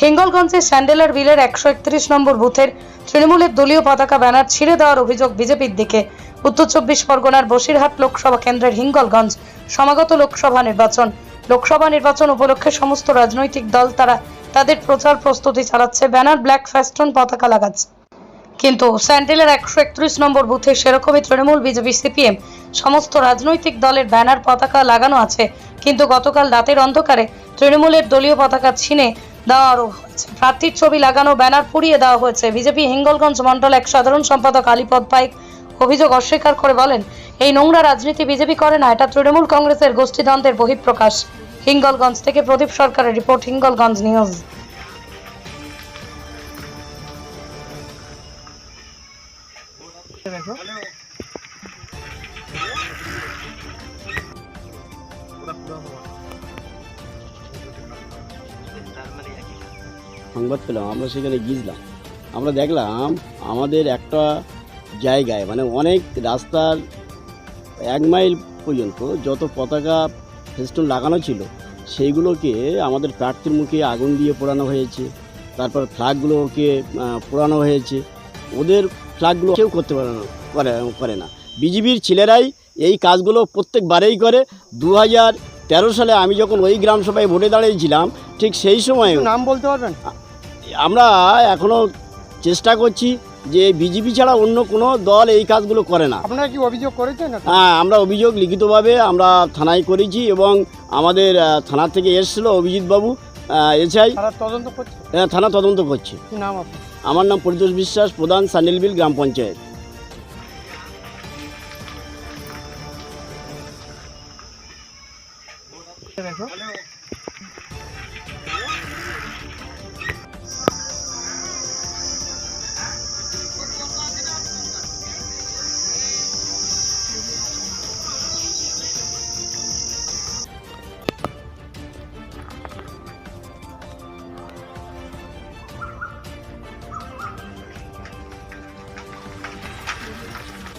হিঙ্গলগঞ্জের স্যান্ডেলার বিলের একশো একত্রিশ নম্বর বুথের তৃণমূলের দলীয় পতাকা ব্যানার ছিঁড়ে দেওয়ার অভিযোগ বিজেপির দিকে। উত্তর চব্বিশ পরগনার বসিরহাট লোকসভা কেন্দ্রের হিঙ্গলগঞ্জ সমাগত লোকসভা নির্বাচন। লোকসভা নির্বাচন উপলক্ষে সমস্ত রাজনৈতিক দল তারা তাদের প্রচার প্রস্তুতি চালাচ্ছে, ব্যানার ব্ল্যাক ফ্যাস্টন পতাকা লাগাচ্ছে। কিন্তু স্যান্ডেলের একশো একত্রিশ নম্বর বুথে সেরকমই তৃণমূল, বিজেপি, সিপিএম সমস্ত রাজনৈতিক দলের ব্যানার পতাকা লাগানো আছে। কিন্তু গতকাল রাতের অন্ধকারে তৃণমূলের দলীয় পতাকা ছিনে দেওয়া হয়েছে প্রার্থীর ছবি লাগানো, ব্যানার পুড়িয়ে দেওয়া হয়েছে। বিজেপি হিঙ্গলগঞ্জ মণ্ডল এক সাধারণ সম্পাদক আলিপদ পাইক অভিযোগ অস্বীকার করে বলেন, এই নোংরা রাজনীতি বিজেপি করে না, এটা তৃণমূল কংগ্রেসের গোষ্ঠীদ্বন্দ্বের বহিঃপ্রকাশ। হিঙ্গলগঞ্জ থেকে প্রদীপ সরকারের রিপোর্ট, হিঙ্গলগঞ্জ নিউজ। দেখো সংবাদ পেলাম, আমরা সেখানে গিয়েছিলাম। আমরা দেখলাম আমাদের একটা জায়গায় মানে অনেক রাস্তার এক মাইল পর্যন্ত যত পতাকা ফেস্টুন লাগানো ছিল, সেইগুলোকে আমাদের প্রার্থীর মুখে আগুন দিয়ে পোড়ানো হয়েছে। তারপর ফ্ল্যাগগুলোকে পোড়ানো হয়েছে। ওদের ফ্ল্যাগগুলো কেউ করতে পারে না, করে না। বিজেপির ছেলেরাই এই কাজগুলো প্রত্যেকবারেই করে। দু হাজার তেরো সালে আমি যখন ওই গ্রামসভায় ভোটে দাঁড়িয়েছিলাম, ঠিক সেই সময় নাম বলতে পারবেন? আমরা এখনও চেষ্টা করছি যে বিজেপি ছাড়া অন্য কোনো দল এই কাজগুলো করে না। আপনারা কি অভিযোগ করেছেন? হ্যাঁ আমরা অভিযোগ লিখিতভাবে আমরা থানায় করেছি এবং আমাদের থানা থেকে এসেছিল অভিজিৎবাবু এসআই। তারা তদন্ত করছে? হ্যাঁ থানা তদন্ত করছে। নাম আমার নাম পরিতোষ বিশ্বাস প্রধান সান্ডেলবিল গ্রাম পঞ্চায়েত। দেখো।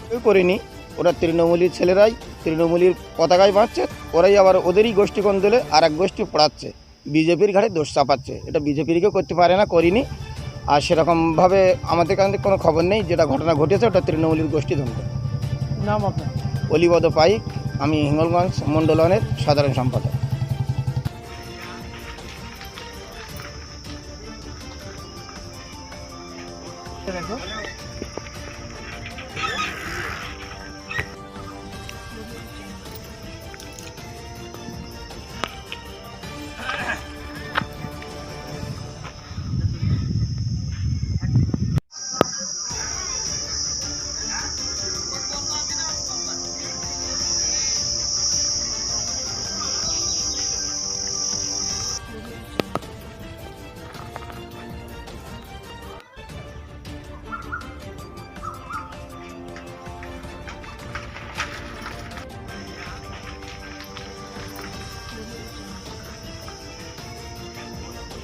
কেউ করিনি। ওরা তৃণমূলীর ছেলেরাই তৃণমূলীর পতাকায় বাঁচছে ওরাই আবার ওদেরই গোষ্ঠী কন্দলে আর এক গোষ্ঠী পড়াচ্ছে। বিজেপির ঘাড়ে দোষ চাপাচ্ছে। এটা বিজেপির কেউ করতে পারে না করিনি। আর সেরকমভাবে আমাদের কাছে কোনো খবর নেই যেটা ঘটনা ঘটেছে ওটা তৃণমূলীর গোষ্ঠী কি নাম আপনার? অলিবদ পাইক আমি হিঙ্গলগঞ্জ মণ্ডলনের সাধারণ সম্পাদক। দেখো